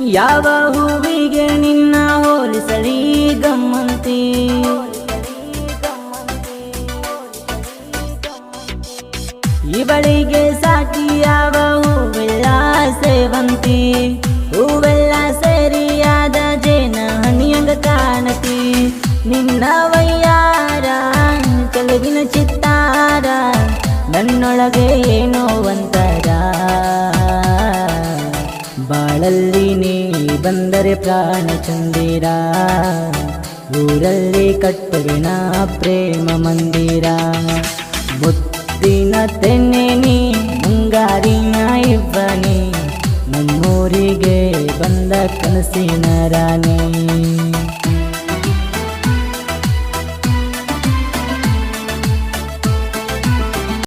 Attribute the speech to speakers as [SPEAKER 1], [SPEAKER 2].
[SPEAKER 1] ಯಾವ ಹೂವಿಗೆ ನಿನ್ನ ಹೋಲಿಸಲಿ ಗಮ್ಮಂತಿ? ಇವಳಿಗೆ ಸಾಕಿ ಯಾವ ಹೂವೆಲ್ಲ ಸೇವಂತಿ? ಹೂವೆಲ್ಲ ಸರಿಯಾದ ಜೇನ ಹನಿಯಂಗ ಕಾಣತಿ. ನಿನ್ನ ವಯ್ಯಾರ ಕೆಲವಿನ ಚಿತ್ತಾರ, ನನ್ನೊಳಗೆ ಏನೋ ಒಂತರ ಬಾಳಲ್ಲಿ ನೀ ಬಂದರೆ ಪ್ರಾಣ ಚಂದಿರ. ಊರಲ್ಲಿ ಕಟ್ಟುವಿನ ಪ್ರೇಮ ಮಂದಿರ. ಮುತ್ತಿನ ತೆನ್ನೆ ನೀ, ಮುಂಗಾರಿನ ಇಬ್ಬನಿ. ನಮ್ಮೂರಿಗೆ ಬಂದ ಕನಸಿನ ರಾಣಿ.